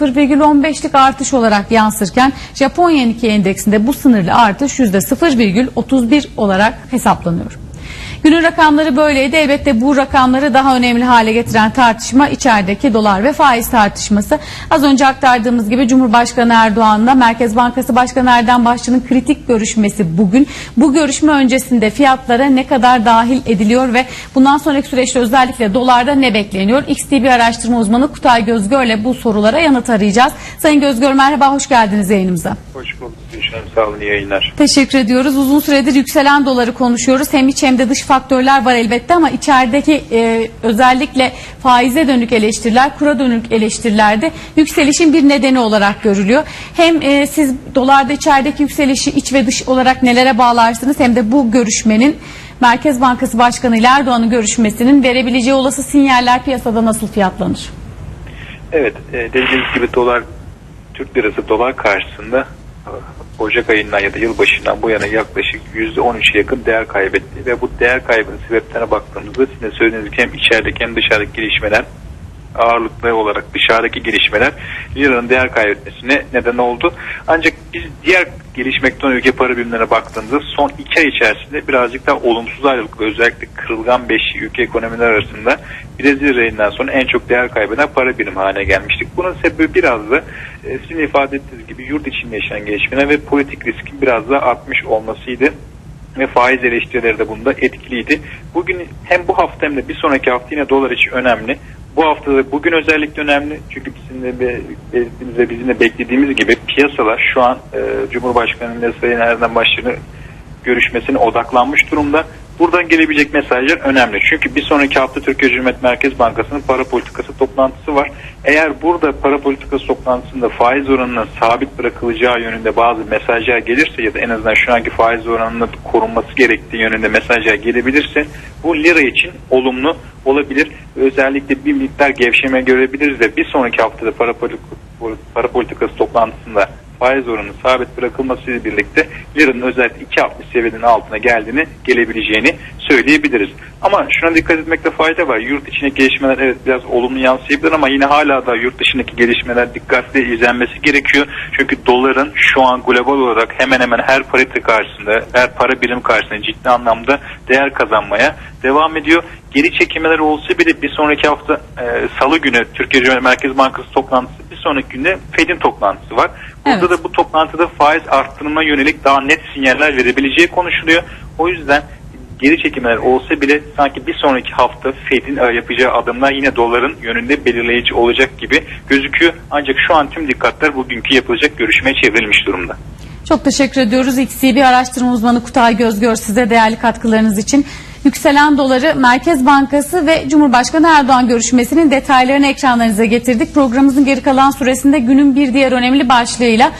%0,15'lik artış olarak yansırken Japonya Nikkei endeksinde bu sınırlı artış %0,31 olarak hesaplanıyor. Günün rakamları böyleydi. Elbette bu rakamları daha önemli hale getiren tartışma içerideki dolar ve faiz tartışması. Az önce aktardığımız gibi Cumhurbaşkanı Erdoğan'la Merkez Bankası Başkanı Erdem Başçı'nın kritik görüşmesi bugün. Bu görüşme öncesinde fiyatlara ne kadar dahil ediliyor ve bundan sonraki süreçte özellikle dolarda ne bekleniyor? XTB araştırma uzmanı Kutay Gözgör'le bu sorulara yanıt arayacağız. Sayın Gözgör merhaba, hoş geldiniz yayınımıza. Hoş bulduk Gülşen. Sağ olun yayınlar. Teşekkür ediyoruz. Uzun süredir yükselen doları konuşuyoruz. Hem iç hem de dış faktörler var elbette ama içerideki e, özellikle faize dönük eleştiriler, kura dönük eleştirilerde yükselişin bir nedeni olarak görülüyor. Hem e, siz dolarda içerideki yükselişi iç ve dış olarak nelere bağlarsınız hem de bu görüşmenin Merkez Bankası Başkanı ile Erdoğan'ın görüşmesinin verebileceği olası sinyaller piyasada nasıl fiyatlanır? Evet e, dediğiniz gibi dolar Türk lirası dolar karşısında Ocak ayından ya da yılbaşından bu yana yaklaşık %13'e yakın değer kaybetti. Ve bu değer kaybının sebeplerine baktığımızda sizin de söylediğiniz gibi hem içerideki hem dışarıdaki gelişmeler ağırlıklı olarak dışarıdaki gelişmeler liranın değer kaybetmesine neden oldu. Ancak biz diğer gelişmekte olan ülke para birimlerine baktığımızda son iki ay içerisinde birazcık daha olumsuz ayrılık ve özellikle kırılgan beşli ülke ekonomiler arasında Brezilya reyinden sonra en çok değer kaybeden para birimi haline gelmiştik. Bunun sebebi biraz da e, sizin ifade ettiğiniz gibi yurt içinde yaşanan gelişmeler ve politik riskin biraz daha artmış olmasıydı ve faiz eleştirileri de bunda etkiliydi. Bugün hem bu hafta hem de bir sonraki hafta yine dolar için önemli. Bu hafta da bugün özellikle önemli çünkü bizim de be- belirttiğimiz ve bizim de beklediğimiz gibi piyasalar şu an e, Cumhurbaşkanı ile Sayın Erdem Başkanı görüşmesine odaklanmış durumda. Buradan gelebilecek mesajlar önemli. Çünkü bir sonraki hafta Türkiye Cumhuriyet Merkez Bankası'nın para politikası toplantısı var. Eğer burada para politikası toplantısında faiz oranının sabit bırakılacağı yönünde bazı mesajlar gelirse ya da en azından şu anki faiz oranının korunması gerektiği yönünde mesajlar gelebilirse bu lira için olumlu olabilir. Özellikle bir miktar gevşeme görebiliriz de bir sonraki haftada para, politik- para politikası toplantısında faiz oranının sabit bırakılmasıyla birlikte liranın özellikle 2.60 seviyenin altına geldiğini gelebileceğini söyleyebiliriz. Ama şuna dikkat etmekte fayda var. Yurt içindeki gelişmeler evet biraz olumlu yansıyabilir ama yine hala da yurt dışındaki gelişmeler dikkatli izlenmesi gerekiyor. Çünkü doların şu an global olarak hemen hemen her parite karşısında, her para birim karşısında ciddi anlamda değer kazanmaya devam ediyor. Geri çekilmeler olsa bile bir sonraki hafta e, salı günü Türkiye Cumhuriyet Merkez Bankası toplantısı sonraki günde Fed'in toplantısı var. Burada Evet. da bu toplantıda faiz arttırma yönelik daha net sinyaller verebileceği konuşuluyor. O yüzden geri çekimler olsa bile sanki bir sonraki hafta Fed'in e, yapacağı adımlar yine doların yönünde belirleyici olacak gibi gözüküyor. Ancak şu an tüm dikkatler bugünkü yapılacak görüşmeye çevrilmiş durumda. Çok teşekkür ediyoruz. XCB araştırma uzmanı Kutay Gözgör size değerli katkılarınız için. Yükselen doları Merkez Bankası ve Cumhurbaşkanı Erdoğan görüşmesinin detaylarını ekranlarınıza getirdik. Programımızın geri kalan süresinde günün bir diğer önemli başlığıyla